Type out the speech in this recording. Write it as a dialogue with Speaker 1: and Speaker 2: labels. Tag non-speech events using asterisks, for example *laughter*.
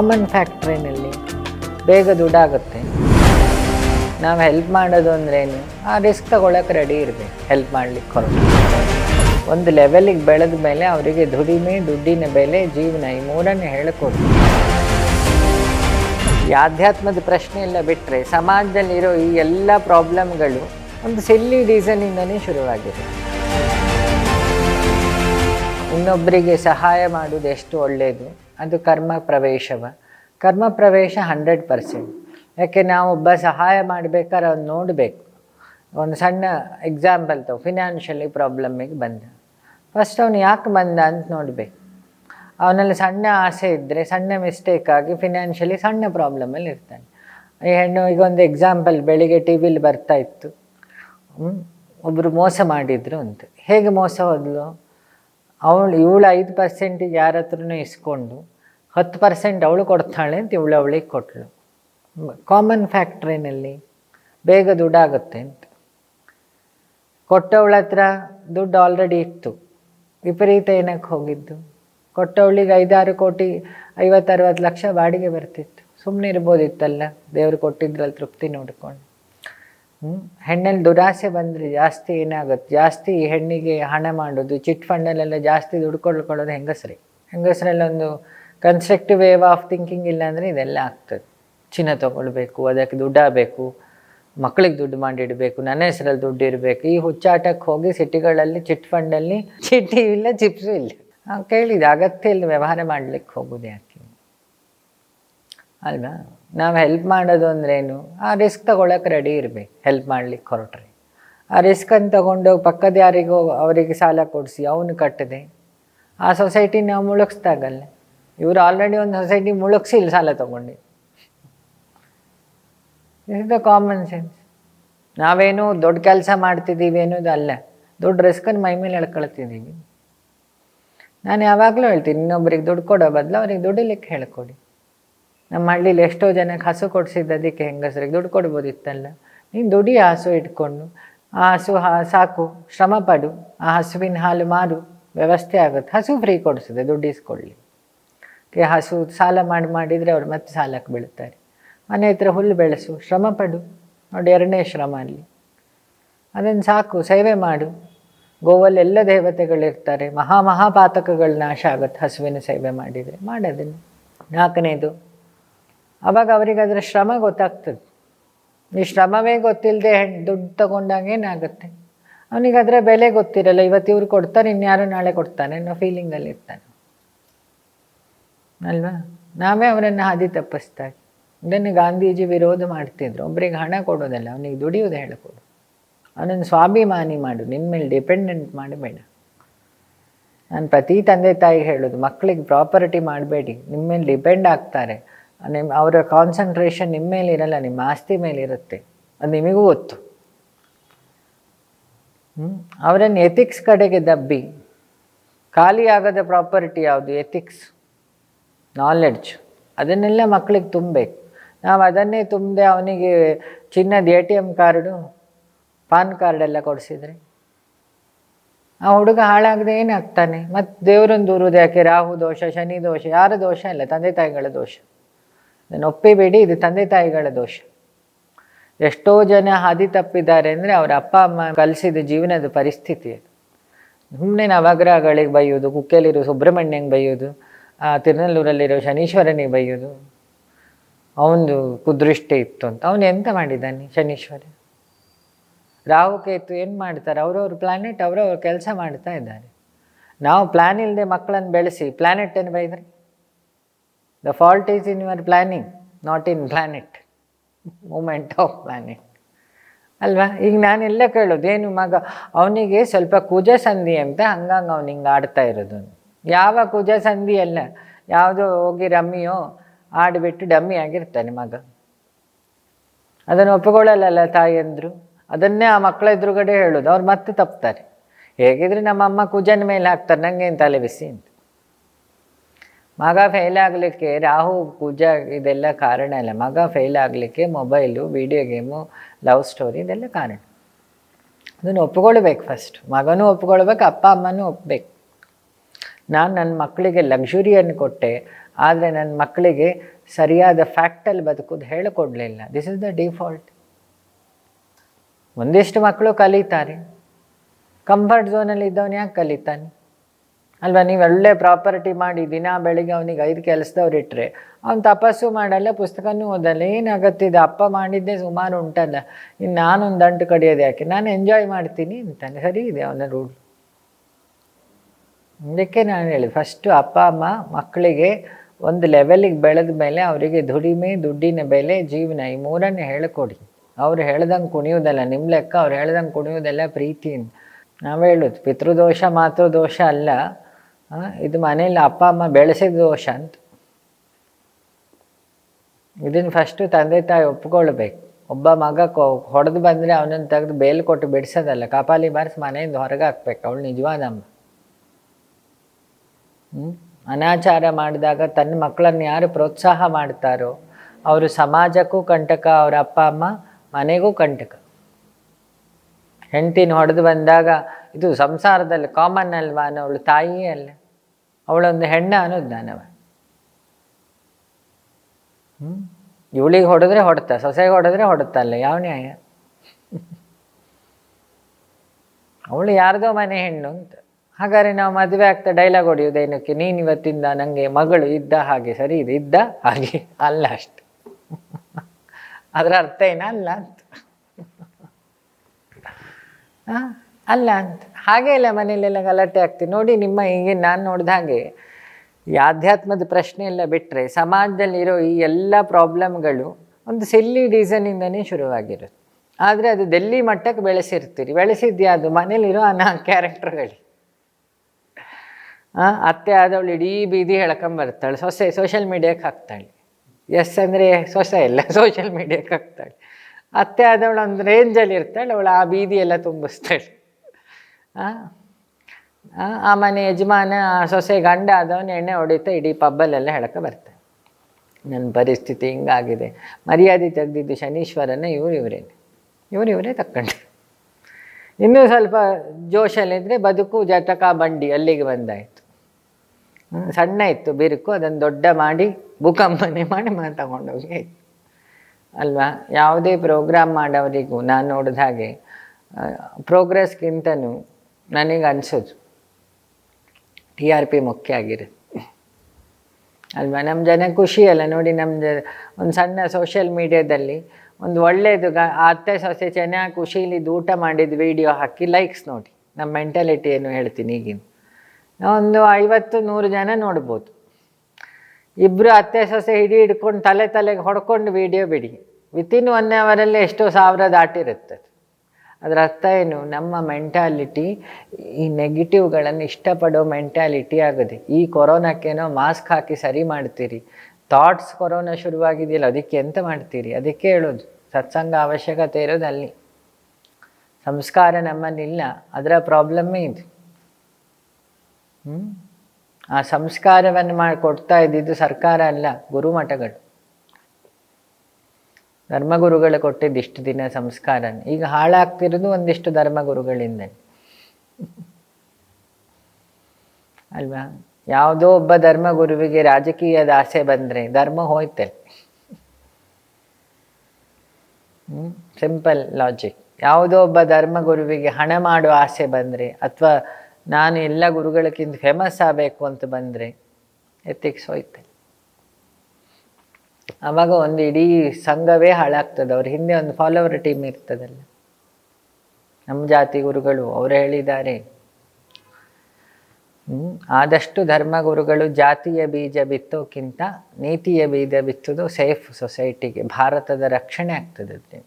Speaker 1: Common ಫ್ಯಾಕ್ಟ್ರಿನಲ್ಲಿ ಬೇಗ ದುಡ್ಡಾಗುತ್ತೆ. ನಾವು help ಮಾಡೋದು ಅಂದ್ರೇನು ಆ ರಿಸ್ಕ್ ತಗೊಳಕ್ಕೆ ರೆಡಿ ಇರಬೇಕು ಹೆಲ್ಪ್ ಮಾಡ್ಲಿಕ್ಕೆ ಹೊರಟು. ಒಂದು ಲೆವೆಲಿಗೆ ಬೆಳೆದ ಮೇಲೆ ಅವರಿಗೆ ದುಡಿಮೆ, ದುಡ್ಡಿನ ಬೆಲೆ, ಜೀವನ ಈ ಮೂರನ್ನೇ ಹೇಳಿಕೊಡಿ ಈ ಆಧ್ಯಾತ್ಮದ ಪ್ರಶ್ನೆ ಎಲ್ಲ ಬಿಟ್ಟರೆ ಸಮಾಜದಲ್ಲಿರೋ ಈ ಎಲ್ಲ ಪ್ರಾಬ್ಲಮ್ಗಳು ಒಂದು ಸಿಲ್ಲಿ ರೀಸನಿಂದನೇ ಶುರುವಾಗಿದೆ ಇನ್ನೊಬ್ಬರಿಗೆ ಸಹಾಯ ಮಾಡುವುದು ಎಷ್ಟು ಒಳ್ಳೆಯದು ಅದು ಕರ್ಮ ಪ್ರವೇಶವ. ಕರ್ಮ ಪ್ರವೇಶ ಹಂಡ್ರೆಡ್ ಪರ್ಸೆಂಟ್. ಯಾಕೆ ನಾವು ಒಬ್ಬ ಸಹಾಯ ಮಾಡಬೇಕಾದ್ರೆ ಅವ್ನು ನೋಡಬೇಕು. ಒಂದು ಸಣ್ಣ ಎಕ್ಸಾಂಪಲ್ ತಗೋ ಫಿನಾನ್ಷಿಯಲಿ ಪ್ರಾಬ್ಲಮ್ಮಿಗೆ ಬಂದ. ಫಸ್ಟ್ ಅವನು ಯಾಕೆ ಬಂದ ಅಂತ ನೋಡಬೇಕು. ಅವನಲ್ಲಿ ಸಣ್ಣ ಆಸೆ ಇದ್ದರೆ ಸಣ್ಣ ಮಿಸ್ಟೇಕ್ ಆಗಿ ಫಿನಾನ್ಷಿಯಲಿ ಸಣ್ಣ ಪ್ರಾಬ್ಲಮಲ್ಲಿ ಇರ್ತಾನೆ. ಈ ಹೆಣ್ಣು ಈಗ ಒಂದು ಎಕ್ಸಾಂಪಲ್ ಬೆಳಿಗ್ಗೆ ಟಿ ವಿಲಿ ಬರ್ತಾ ಇತ್ತು. ಒಬ್ಬರು ಮೋಸ ಮಾಡಿದ್ರು ಅಂತ. ಹೇಗೆ ಮೋಸ ಹೋದ್ಲು? ಅವಳು, ಇವಳು ಐದು ಪರ್ಸೆಂಟಿಗೆ ಯಾರ ಹತ್ರನೂ ಇಸ್ಕೊಂಡು ಹತ್ತು ಪರ್ಸೆಂಟ್ ಅವಳು ಕೊಡ್ತಾಳೆ ಅಂತ ಇವಳು ಅವಳಿಗೆ ಕೊಟ್ಟಳು ಕಾಮನ್ ಫ್ಯಾಕ್ಟ್ರಿನಲ್ಲಿ ಬೇಗ ದುಡ್ಡಾಗುತ್ತೆ ಅಂತ. ಕೊಟ್ಟವಳ ಹತ್ರ ದುಡ್ಡು ಆಲ್ರೆಡಿ ಇತ್ತು. ವಿಪರೀತ ಏನಕ್ಕೆ ಹೋಗಿದ್ದು? ಕೊಟ್ಟವಳಿಗೆ ಐದಾರು ಕೋಟಿ, ಐವತ್ತರವತ್ತು ಲಕ್ಷ ಬಾಡಿಗೆ ಬರ್ತಿತ್ತು. ಸುಮ್ಮನೆ ಇರ್ಬೋದಿತ್ತಲ್ಲ, ದೇವರು ಕೊಟ್ಟಿದ್ರಲ್ಲಿ ತೃಪ್ತಿ ನೋಡಿಕೊಂಡು. ಹ್ಞೂ ಹೆಣ್ಣಲ್ಲಿ ದುರಾಸೆ ಬಂದರೆ ಜಾಸ್ತಿ ಏನಾಗುತ್ತೆ? ಜಾಸ್ತಿ ಹೆಣ್ಣಿಗೆ ಹಣ ಮಾಡೋದು, ಚಿಟ್ ಫಂಡಲ್ಲೆಲ್ಲ ಜಾಸ್ತಿ ದುಡ್ಡು ಕೊಡ್ಕೊಳ್ಳೋದು ಹೆಂಗಸ್ರಿ ಹೆಂಗಸ್ರಲ್ಲಿ ಒಂದು ಕನ್ಸ್ಟ್ರಕ್ಟಿವ್ ವೇ ಆಫ್ ಥಿಂಕಿಂಗ್ ಇಲ್ಲ ಅಂದರೆ ಇದೆಲ್ಲ ಆಗ್ತದೆ. ಚಿನ್ನ ತೊಗೊಳ್ಬೇಕು, ಅದಕ್ಕೆ ದುಡ್ಡಾಗಬೇಕು ಮಕ್ಕಳಿಗೆ ದುಡ್ಡು ಮಾಡಿಡಬೇಕು ನನ್ನ ಹೆಸರಲ್ಲಿ ದುಡ್ಡು ಇರಬೇಕು. ಈ ಹುಚ್ಚಾಟಕ್ಕೆ ಹೋಗಿ ಸಿಟಿಗಳಲ್ಲಿ, ಚಿಟ್ ಫಂಡಲ್ಲಿ ಚಿಟ್ಟಿ ಇಲ್ಲ, ಚಿಪ್ಸು ಇಲ್ಲ. ಕೇಳಿದ ಅಗತ್ಯ ಇಲ್ಲ, ವ್ಯವಹಾರ ಮಾಡಲಿಕ್ಕೆ ಹೋಗೋದು ಯಾಕೆ? ಅಲ್ವಾ? ನಾವು ಹೆಲ್ಪ್ ಮಾಡೋದು ಅಂದ್ರೇನು ಆ ರಿಸ್ಕ್ ತಗೊಳಕ್ಕೆ ರೆಡಿ ಇರಬೇಕು ಹೆಲ್ಪ್ ಮಾಡ್ಲಿಕ್ಕೆ ಹೊರಟ್ರೆ. ಆ ರಿಸ್ಕನ್ನು ತಗೊಂಡು ಪಕ್ಕದ ಯಾರಿಗೋ ಅವರಿಗೆ ಸಾಲ ಕೊಡಿಸಿ, ಅವನು ಕಟ್ಟದೆ. ಆ ಸೊಸೈಟಿ ನಾವು ಮುಳುಗಿಸ್ದಾಗಲ್ಲ. ಇವರು ಆಲ್ರೆಡಿ ಒಂದು ಸೊಸೈಟಿ ಮುಳುಗಿಸಿ ಇಲ್ಲಿ ಸಾಲ ತೊಗೊಂಡು. ಇಸ್ ದ ಕಾಮನ್ ಸೆನ್ಸ್ ನಾವೇನು ದೊಡ್ಡ ಕೆಲಸ ಮಾಡ್ತಿದ್ದೀವಿ ಅನ್ನೋದು ಅಲ್ಲ. ದೊಡ್ಡ ರಿಸ್ಕನ್ನು ಮೈ ಮೇಲೆ ಎಳ್ಕೊಳ್ತಿದ್ದೀವಿ ನಾನು ಯಾವಾಗಲೂ ಹೇಳ್ತೀನಿ, ಇನ್ನೊಬ್ರಿಗೆ ದುಡ್ಡು ಕೊಡೋ ಬದಲು ಅವ್ರಿಗೆ ದುಡಿಲಿಕ್ಕೆ ಹೇಳ್ಕೊಡಿ. ನಮ್ಮ ಹಳ್ಳಿಲಿ ಎಷ್ಟೋ ಜನಕ್ಕೆ ಹಸು ಕೊಡಿಸಿದ್ದದಕ್ಕೆ ಹೆಂಗಸರಿಗೆ ದುಡ್ಡು ಕೊಡ್ಬೋದಿತ್ತಲ್ಲ. ನೀನು ದುಡಿ ಹಸು ಇಟ್ಕೊಂಡು, ಆ ಹಸು ಹಾ, ಸಾಕು, ಶ್ರಮ ಪಡು, ಆ ಹಸುವಿನ ಹಾಲು ಮಾರು, ವ್ಯವಸ್ಥೆ ಆಗುತ್ತೆ. ಹಸು ಫ್ರೀ ಕೊಡಿಸಿದೆ ದುಡ್ಡು ಇಸ್ಕೊಳ್ಳಿ ಕೆ ಹಸು ಸಾಲ ಮಾಡಿ ಮಾಡಿದರೆ ಅವ್ರು ಮತ್ತೆ ಸಾಲಕ್ಕೆ ಬೀಳುತ್ತಾರೆ ಮನೆ ಹತ್ರ ಹುಲ್ಲು ಬೆಳೆಸು, ಶ್ರಮ ಪಡು. ನೋಡಿ ಎರಡನೇ ಶ್ರಮ ಅಲ್ಲಿ. ಅದನ್ನು ಸಾಕು, ಸೇವೆ ಮಾಡು. ಗೋವಲ್ಲಿ ಎಲ್ಲ ದೇವತೆಗಳಿರ್ತಾರೆ ಮಹಾ ಮಹಾಪಾತಕಗಳು ನಾಶ ಆಗುತ್ತೆ ಹಸುವಿನ ಸೇವೆ ಮಾಡಿದರೆ. ಮಾಡೋದನ್ನು ನಾಲ್ಕನೇದು, ಅವಾಗ ಅವರಿಗೆ ಅದರ ಶ್ರಮ ಗೊತ್ತಾಗ್ತದೆ. ಈ ಶ್ರಮವೇ ಗೊತ್ತಿಲ್ಲದೆ ದುಡ್ಡು ತಗೊಂಡಾಗ ಏನಾಗುತ್ತೆ? ಅವನಿಗೆ ಅದರ ಬೆಲೆ ಗೊತ್ತಿರಲ್ಲ. ಇವತ್ತು ಇವರು ಕೊಡ್ತಾರೆ, ಇನ್ಯಾರು ನಾಳೆ ಕೊಡ್ತಾನೆ ಅನ್ನೋ ಫೀಲಿಂಗಲ್ಲಿ ಇರ್ತಾನೆ. ಅಲ್ವಾ? ನಾವೇ ಅವರನ್ನು ಹಾದಿ ತಪ್ಪಿಸ್ತಾರೆ. ಇದನ್ನು ಗಾಂಧೀಜಿ ವಿರೋಧ ಮಾಡ್ತಿದ್ರು. ಒಬ್ಬರಿಗೆ ಹಣ ಕೊಡೋದಲ್ಲ, ಅವನಿಗೆ ದುಡಿಯೋದು ಹೇಳಿಕೊಡು. ಅವನನ್ನು ಸ್ವಾಭಿಮಾನಿ ಮಾಡು ನಿಮ್ಮ ಮೇಲೆ ಡಿಪೆಂಡೆಂಟ್ ಮಾಡಬೇಡ ನಾನು ಪ್ರತಿ ತಂದೆ ತಾಯಿಗೆ ಹೇಳೋದು ಮಕ್ಕಳಿಗೆ ಪ್ರಾಪರ್ಟಿ ಮಾಡಬೇಡಿ ನಿಮ್ಮ ಮೇಲೆ ಡಿಪೆಂಡ್ ಆಗ್ತಾರೆ. ನಿಮ್ಮ ಅವರ ಕಾನ್ಸಂಟ್ರೇಷನ್ ನಿಮ್ಮ ಮೇಲೆ ಇರಲ್ಲ, ನಿಮ್ಮ ಆಸ್ತಿ ಮೇಲೆ ಇರುತ್ತೆ. ಅದು ನಿಮಗೂ ಗೊತ್ತು. ಅವರನ್ನು ಎಥಿಕ್ಸ್ ಕಡೆಗೆ ದಬ್ಬಿ. ಖಾಲಿ ಆಗದ ಪ್ರಾಪರ್ಟಿ ಯಾವುದು? ಎಥಿಕ್ಸ್ ನಾಲೆಡ್ಜ್ ಅದನ್ನೆಲ್ಲ ಮಕ್ಕಳಿಗೆ ತುಂಬಬೇಕು ನಾವು ಅದನ್ನೇ ತುಂಬದೆ ಅವನಿಗೆ ಚಿನ್ನದ A T M card PAN card ಎಲ್ಲ ಕೊಡಿಸಿದ್ರೆ. ಆ ಹುಡುಗ ಹಾಳಾಗದೆ ಏನಾಗ್ತಾನೆ? ಮತ್ತು ದೇವರನ್ನು ದೂರೋದು ಯಾಕೆ? ರಾಹು ದೋಷ, ಶನಿ ದೋಷ, ಯಾರ ದೋಷ ಇಲ್ಲ. ತಂದೆ ತಾಯಿಗಳ ದೋಷ. ಅದನ್ನು ಒಪ್ಪಿಬೇಡಿ, ಇದು ತಂದೆ ತಾಯಿಗಳ ದೋಷ. ಎಷ್ಟೋ ಜನ ಹಾದಿ ತಪ್ಪಿದ್ದಾರೆ ಅಂದರೆ ಅವರ ಅಪ್ಪ, ಅಮ್ಮ ಕಲಿಸಿದ ಜೀವನದ ಪರಿಸ್ಥಿತಿ ಅದು. ಸುಮ್ಮನೆ ನವಗ್ರಹಗಳಿಗೆ ಬೈಯೋದು, ಕುಕ್ಕೆಲಿರೋ ಸುಬ್ರಹ್ಮಣ್ಯಂಗೆ ಬೈಯೋದು. ಆ ತಿರುನಲ್ಲೂರಲ್ಲಿರೋ ಶನೀಶ್ವರನೇ ಬೈಯೋದು. ಅವನದು ಕುದೃಷ್ಟಿ ಇತ್ತು ಅಂತ. ಅವನು ಎಂತ ಮಾಡಿದ್ದಾನೆ ಶನೀಶ್ವರ? ರಾಹುಕೇತು ಏನು ಮಾಡ್ತಾರೆ? ಅವರವ್ರ ಪ್ಲ್ಯಾನೆಟ್ ಅವರವ್ರ ಕೆಲಸ ಮಾಡ್ತಾ ಇದ್ದಾರೆ. ನಾವು ಪ್ಲ್ಯಾನ್ ಇಲ್ಲದೆ ಮಕ್ಕಳನ್ನು ಬೆಳೆಸಿ ಪ್ಲ್ಯಾನೆಟನ್ನು ಬೈದ್ರೆ? The fault is in your planning not in planet moment of planet ಅಲ್ವಾ? ಈಗ ನಾನೆಲ್ಲ ಕೇಳೋದು, ಏನು ಮಗ? ಅವನಿಗೆ ಸ್ವಲ್ಪ ಕುಜ ಸಂಧಿ ಅಂತ ಹಂಗಂಗೆ ಅವ್ನು ಹಿಂಗೆ ಆಡ್ತಾ ಇರೋದು ಯಾವ ಕುಜ ಸಂಧಿ ಅಲ್ಲ. ಯಾವುದೋ ಹೋಗಿ ರಮ್ಮಿಯೋ ಆಡಿಬಿಟ್ಟು ಡಮ್ಮಿ ಆಗಿರ್ತಾನೆ ಮಗ. ಅದನ್ನು ಒಪ್ಪಿಕೊಳ್ಳಲ್ಲ ತಾಯಿಯಂದರು ಅದನ್ನೇ ಆ ಮಕ್ಕಳ ಎದುರುಗಡೆ ಹೇಳೋದು. ಅವ್ರು ಮತ್ತೆ ತಪ್ತಾರೆ. ಹೇಗಿದ್ರೆ ನಮ್ಮಮ್ಮ ಕುಜನ ಮೇಲೆ ಹಾಕ್ತಾರೆ. ನನಗೆ ತಲೆ ಬಿಸಿ ಅಂತ. ಮಗ ಫೇಲ್ ಆಗಲಿಕ್ಕೆ ರಾಹು ಕುಜ ಇದೆಲ್ಲ ಕಾರಣ ಅಲ್ಲ. ಮಗ ಫೇಲ್ ಆಗಲಿಕ್ಕೆ mobile video game love story ಇದೆಲ್ಲ ಕಾರಣ. ಅದನ್ನು ಒಪ್ಪಿಕೊಳ್ಬೇಕು ಫಸ್ಟ್ ಮಗನೂ ಒಪ್ಕೊಳ್ಬೇಕು ಅಪ್ಪ ಅಮ್ಮನೂ ಒಪ್ಪಬೇಕು. ನಾನು ನನ್ನ ಮಕ್ಕಳಿಗೆ ಲಕ್ಸುರಿಯನ್ನು ಕೊಟ್ಟೆ, ಆದರೆ ನನ್ನ ಮಕ್ಕಳಿಗೆ ಸರಿಯಾದ ಫ್ಯಾಕ್ಟಲ್ಲಿ ಬದುಕೋದು ಹೇಳಿಕೊಡ್ಲಿಲ್ಲ. ದಿಸ್ ಇಸ್ ದ ಡಿಫಾಲ್ಟ್ ಒಂದಿಷ್ಟು ಮಕ್ಕಳು ಕಲಿತಾರೆ. ಕಂಫರ್ಟ್ ಝೋನಲ್ಲಿ ಇದ್ದವನು ಯಾಕೆ ಕಲಿತಾನೆ? ಅಲ್ವಾ, ನೀವು ಒಳ್ಳೆ ಪ್ರಾಪರ್ಟಿ ಮಾಡಿ ದಿನ ಬೆಳಿಗ್ಗೆ ಅವನಿಗೆ ಐದು ಕೆಲಸದವ್ರು ಇಟ್ಟರೆ ಅವ್ನು ತಪಸ್ಸು ಮಾಡಲ್ಲ, ಪುಸ್ತಕನೂ ಓದಲ್ಲ, ಏನಾಗತ್ತಿದೆ? ಅಪ್ಪ ಮಾಡಿದ್ದೇ ಸುಮಾರು ಉಂಟಲ್ಲ. ಇನ್ನು ನಾನೊಂದು ಅಂಟು ಕಡಿಯೋದು ಯಾಕೆ? ನಾನು ಎಂಜಾಯ್ ಮಾಡ್ತೀನಿ ಅಂತಾನೆ. ಸರಿ ಇದೆ ಅವನ ರೂಲ್ ಅದಕ್ಕೆ ನಾನು ಹೇಳಿ ಫಸ್ಟು ಅಪ್ಪ, ಅಮ್ಮ, ಮಕ್ಕಳಿಗೆ ಒಂದು ಲೆವೆಲಿಗೆ ಬೆಳೆದ ಮೇಲೆ ಅವರಿಗೆ ದುಡಿಮೆ, ದುಡ್ಡಿನ ಬೆಲೆ, ಜೀವನ ಈ ಮೂರನ್ನೇ ಹೇಳಿಕೊಡಿ. ಅವ್ರು ಹೇಳ್ದಂಗೆ ಕುಣಿಯೋದಲ್ಲ ನಿಮ್ಮ ಲೆಕ್ಕ ಅವ್ರು ಹೇಳ್ದಂಗೆ ಕುಣಿಯೋದೆಲ್ಲ ಪ್ರೀತಿಯಿಂದ. ನಾವು ಹೇಳೋದು, ಪಿತೃದೋಷ ಮಾತೃದೋಷ ಅಲ್ಲ ಇದು ಮನೇಲಿ ಅಪ್ಪ, ಅಮ್ಮ ಬೆಳೆಸಿದ ದೋಷ ಅಂತ. ಇದನ್ನು ಫಸ್ಟು ತಂದೆ, ತಾಯಿ ಒಪ್ಕೊಳ್ಬೇಕು. ಒಬ್ಬ ಮಗ ಕೊ, ಹೊಡೆದು ಬಂದರೆ ಅವನನ್ನು ತೆಗೆದು ಬೇಲ್ ಕೊಟ್ಟು ಬಿಡಿಸೋದಲ್ಲ, ಕಪಾಲಿ ಬಾರಿಸಿ ಮನೆಯಿಂದ ಹೊರಗೆ ಹಾಕ್ಬೇಕು, ಅವಳು ನಿಜವಾದಮ್ಮ? ಅನಾಚಾರ ಮಾಡಿದಾಗ ತನ್ನ ಮಕ್ಕಳನ್ನು ಯಾರು ಪ್ರೋತ್ಸಾಹ ಮಾಡ್ತಾರೋ ಅವರು ಸಮಾಜಕ್ಕೂ ಕಂಟಕ, ಅವರ ಅಪ್ಪ, ಅಮ್ಮ, ಮನೆಗೂ ಕಂಟಕ. ಹೆಂಡ್ತಿನ ಹೊಡೆದು ಬಂದಾಗ ಇದು ಸಂಸಾರದಲ್ಲಿ ಕಾಮನ್ ಅಲ್ವಾ ಅವಳು ತಾಯಿಯೇ ಅಲ್ಲ. ಅವಳೊಂದು ಹೆಣ್ಣ ಅನ್ನೋದು ನಾನವ ಹ್ಞೂ ಇವಳಿಗೆ ಹೊಡೆದ್ರೆ ಹೊಡೆತ, ಸೊಸೆಗೆ ಹೊಡೆದ್ರೆ ಹೊಡೆತಲ್ಲ ಯಾವ ನ್ಯಾಯ? ಅವಳು ಯಾರ್ದೋ ಮನೆ ಹೆಣ್ಣು ಅಂತ. ಹಾಗಾದ್ರೆ ನಾವು ಮದುವೆ ಆಗ್ತಾ ಡೈಲಾಗ್ ಹೊಡೆಯುವುದೇನಕ್ಕೆ ನೀನು ಇವತ್ತಿಂದ ನನಗೆ ಮಗಳು ಇದ್ದ ಹಾಗೆ ಸರಿ ಇದು ಇದ್ದ ಹಾಗೆ ಅಲ್ಲ ಅಷ್ಟು. ಅದರ ಅರ್ಥ ಏನ? ಅಲ್ಲ ಅಂತ. ಆ, ಅಲ್ಲ ಅಂತ. ಹಾಗೆ ಇಲ್ಲ ಮನೇಲೆಲ್ಲ ಗಲಾಟೆ ಆಗ್ತಿ ನೋಡಿ ನಿಮ್ಮ ಹೀಗೆ ನಾನು ನೋಡಿದ ಹಾಗೆ ಈ ಆಧ್ಯಾತ್ಮದ ಪ್ರಶ್ನೆ ಎಲ್ಲ ಬಿಟ್ಟರೆ ಸಮಾಜದಲ್ಲಿರೋ ಈ ಎಲ್ಲ ಪ್ರಾಬ್ಲಮ್ಗಳು ಒಂದು ಸಿಲ್ಲಿ ರೀಸನಿಂದನೇ ಶುರುವಾಗಿರುತ್ತೆ. ಆದರೆ ಅದು ಡೆಲ್ಲಿ ಮಟ್ಟಕ್ಕೆ ಬೆಳೆಸಿರ್ತೀರಿ. ಬೆಳೆಸಿದ್ಯಾ ಅದು ಮನೇಲಿರೋ ಅನಾ ಕ್ಯಾರೆಕ್ಟರ್ಗಳಿಗೆ ಆ, ಅತ್ತೆ ಆದವಳು ಇಡೀ ಬೀದಿ ಹೇಳ್ಕೊಂಬರ್ತಾಳೆ ಸೊಸೆ ಸೋಷಿಯಲ್ ಮೀಡಿಯಾಕ್ಕೆ ಹಾಕ್ತಾಳೆ. ಎಸ್ ಅಂದರೆ ಸೊಸೆ ಇಲ್ಲ ಸೋಷಿಯಲ್ ಮೀಡಿಯಾಕ್ಕೆ ಹಾಕ್ತಾಳೆ. ಅತ್ತೆ ಆದವಳು ಒಂದು ರೇಂಜಲ್ಲಿ ಇರ್ತಾಳೆ ಅವಳು ಆ ಬೀದಿ ಎಲ್ಲ ತುಂಬಿಸ್ತಾಳೆ. ಆ, ಮನೆ ಯಜಮಾನ ಸೊಸೆ ಗಂಡ ಆದವನು ಎಣ್ಣೆ ಹೊಡಿತಾ ಇಡೀ ಪಬ್ಬಲೆಲ್ಲ ಹೇಳಕ್ಕೆ ಬರ್ತಾಳೆ ನನ್ನ ಪರಿಸ್ಥಿತಿ ಹಿಂಗಾಗಿದೆ. ಮರ್ಯಾದೆ ತೆಗೆದಿದ್ದು ಶನೀಶ್ವರನ ಇವರು ಇವರೇನೆ. ಇವರು ಇವರೇ ತಕ್ಕಂಡು. ಇನ್ನೂ ಸ್ವಲ್ಪ ಜೋಶಲ್ಲಿದ್ದರೆ ಬದುಕು ಜಟಕ ಬಂಡಿ ಅಲ್ಲಿಗೆ ಬಂದಾಯಿತು. ಸಣ್ಣ ಇತ್ತು, ಬಿರುಕು, ಅದನ್ನು ದೊಡ್ಡ ಮಾಡಿ ಭೂಕಂಪನೆ ಮಾಡಿ ಮಾ ತಗೊಂಡೋಗಿ. ಆಯಿತು ಅಲ್ವಾ? ಯಾವುದೇ ಪ್ರೋಗ್ರಾಮ್ ಮಾಡೋವರಿಗೂ ನಾನು ನೋಡಿದ ಹಾಗೆ ಪ್ರೋಗ್ರೆಸ್ಗಿಂತನೂ ನನಗೆ ಅನಿಸೋದು, ಟಿ ಆರ್ ಪಿ ಮುಖ್ಯ ಆಗಿರುತ್ತೆ ಅಲ್ವಾ? ನಮ್ಮ ಜನ ಖುಷಿ ಅಲ್ಲ, ನೋಡಿ ನಮ್ಮ ಜ, ಒಂದು ಸಣ್ಣ ಸೋಷಿಯಲ್ ಮೀಡ್ಯಾದಲ್ಲಿ ಒಂದು ಒಳ್ಳೆಯದು ಗ ಅತ್ತೆ ಸೊಸೆ ಚೆನ್ನಾಗಿ ಖುಷಿಲಿ ಊಟ ಮಾಡಿದ ವಿಡಿಯೋ ಹಾಕಿ ಲೈಕ್ಸ್ ನೋಡಿ. ನಮ್ಮ ಮೆಂಟಾಲಿಟಿ ಏನು ಹೇಳ್ತೀನಿ ಈಗಿನ ಒಂದು ಐವತ್ತು ನೂರು ಜನ ನೋಡ್ಬೋದು. ಇಬ್ಬರು ಅತ್ತೆ ಸೊಸೆ ಹಿಡಿ ಹಿಡ್ಕೊಂಡು ತಲೆ ತಲೆಗೆ ಹೊಡ್ಕೊಂಡು ವಿಡಿಯೋ ಬಿಡಿ. ವಿತಿನ್ ಒನ್ ಅವರಲ್ಲಿ ಎಷ್ಟೋ ಸಾವಿರ ದಾಟಿರುತ್ತೆ ಅದು. ಅದರ ಅರ್ಥ ಏನು? ನಮ್ಮ ಮೆಂಟಾಲಿಟಿ ಈ ನೆಗೆಟಿವ್ಗಳನ್ನು ಇಷ್ಟಪಡೋ ಮೆಂಟಾಲಿಟಿ ಆಗಿದೆ. ಈ ಕೊರೋನಾಕ್ಕೇನೋ ಮಾಸ್ಕ್ ಹಾಕಿ ಸರಿ ಮಾಡ್ತೀರಿ. ಥಾಟ್ಸ್ ಕೊರೋನಾ ಶುರುವಾಗಿದೆಯಲ್ಲ, ಅದಕ್ಕೆ ಎಂತ ಮಾಡ್ತೀರಿ? ಅದಕ್ಕೆ ಹೇಳೋದು. ಸತ್ಸಂಗ ಅವಶ್ಯಕತೆ ಇರೋದು ಅಲ್ಲಿ. ಸಂಸ್ಕಾರ ನಮ್ಮಲ್ಲಿಲ್ಲ. ಅದರ ಪ್ರಾಬ್ಲಮ್ಮೇ ಇದು? ಆ ಸಂಸ್ಕಾರವನ್ನು ಮಾಡಿ ಕೊಡ್ತಾ ಇದ್ದಿದ್ದು ಸರ್ಕಾರ ಅಲ್ಲ, ಗುರುಮಠಗಳು. ಧರ್ಮಗುರುಗಳು ಕೊಟ್ಟಿದ್ದು ಇಷ್ಟು ದಿನ ಸಂಸ್ಕಾರ ಈಗ ಹಾಳಾಗ್ತಿರೋದು ಒಂದಿಷ್ಟು ಧರ್ಮಗುರುಗಳಿಂದ. *laughs* ಅಲ್ವಾ? ಯಾವುದೋ ಒಬ್ಬ ಧರ್ಮಗುರುವಿಗೆ ರಾಜಕೀಯದ ಆಸೆ ಬಂದರೆ ಧರ್ಮ ಹೋಯ್ತಲ್ಲ. *laughs* ಸಿಂಪಲ್ ಲಾಜಿಕ್ ಯಾವುದೋ ಒಬ್ಬ ಧರ್ಮಗುರುವಿಗೆ ಹಣ ಮಾಡೋ ಆಸೆ ಬಂದರೆ, ಅಥವಾ ನಾನು ಎಲ್ಲ ಗುರುಗಳಕ್ಕಿಂತ ಫೇಮಸ್ ಆಗಬೇಕು ಅಂತ ಬಂದರೆ ಎತ್ತಿಕ್ಸ್ ಹೋಯ್ತೆ ಆವಾಗ ಒಂದು ಇಡೀ ಸಂಘವೇ ಹಾಳಾಗ್ತದೆ. ಅವ್ರ ಹಿಂದೆ ಒಂದು ಫಾಲೋವರ್ ಟೀಮ್ ಇರ್ತದಲ್ಲ. ನಮ್ಮ ಜಾತಿ ಗುರುಗಳು ಅವರು ಹೇಳಿದ್ದಾರೆ. ಆದಷ್ಟು ಧರ್ಮಗುರುಗಳು ಜಾತಿಯ ಬೀಜ ಬಿತ್ತೋಕ್ಕಿಂತ ನೀತಿಯ ಬೀಜ ಬಿತ್ತೋದು ಸೇಫ್ ಸೊಸೈಟಿಗೆ ಭಾರತದ ರಕ್ಷಣೆ ಆಗ್ತದೆ